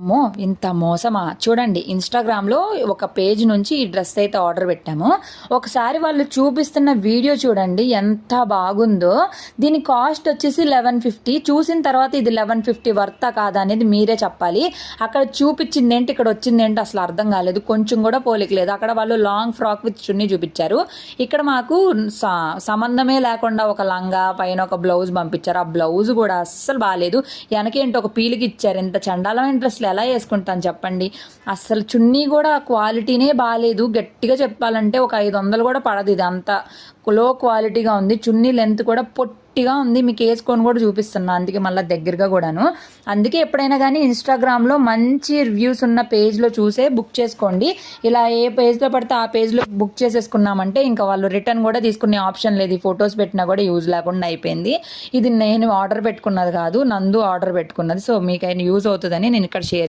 అమ్మో ఇంత మోసమా? చూడండి ఇన్స్టాగ్రామ్లో ఒక పేజ్ నుంచి ఈ డ్రెస్ అయితే ఆర్డర్ పెట్టాము. ఒకసారి వాళ్ళు చూపిస్తున్న వీడియో చూడండి ఎంత బాగుందో. దీని కాస్ట్ వచ్చేసి లెవెన్ ఫిఫ్టీ చూసిన తర్వాత ఇది లెవెన్ ఫిఫ్టీ వర్తా కాదా అనేది మీరే చెప్పాలి. అక్కడ చూపించింది ఏంటి ఇక్కడ వచ్చింది ఏంటి అసలు అర్థం కాలేదు. కొంచెం కూడా పోలిక లేదు. అక్కడ వాళ్ళు లాంగ్ ఫ్రాక్ విత్ చున్నీ చూపించారు. ఇక్కడ మాకు సంబంధమే లేకుండా ఒక లంగా పైన ఒక బ్లౌజ్ పంపించారు. ఆ బ్లౌజ్ కూడా అస్సలు బాగాలేదు వెనకేంటి ఒక పీలికి ఇచ్చారు. ఇంత చండాలమైన డ్రెస్ ఎలా వేసుకుంటాను చెప్పండి? అస్సలు చున్నీ కూడా క్వాలిటీనే బాగాలేదు గట్టిగా చెప్పాలంటే ఒక ఐదు వందలు కూడా పడదు ఇది అంత లో క్వాలిటీగా ఉంది. చున్నీ లెంత్ కూడా పొట్టిగా ఉంది మీకు వేసుకొని కూడా చూపిస్తున్నా అందుకే మళ్ళీ దగ్గరగా కూడాను. అందుకే ఎప్పుడైనా కానీ ఇన్స్టాగ్రామ్లో మంచి రివ్యూస్ ఉన్న పేజ్లో చూసే బుక్ చేసుకోండి. ఇలా ఏ పేజ్లో పడితే ఆ పేజ్లో బుక్ చేసేసుకున్నామంటే ఇంకా వాళ్ళు రిటర్న్ కూడా తీసుకునే ఆప్షన్ లేదు. ఫొటోస్ పెట్టినా కూడా యూజ్ లేకుండా అయిపోయింది. ఇది నేను ఆర్డర్ పెట్టుకున్నది కాదు నందు ఆర్డర్ పెట్టుకున్నది. సో మీకు యూజ్ అవుతుందని నేను ఇక్కడ షేర్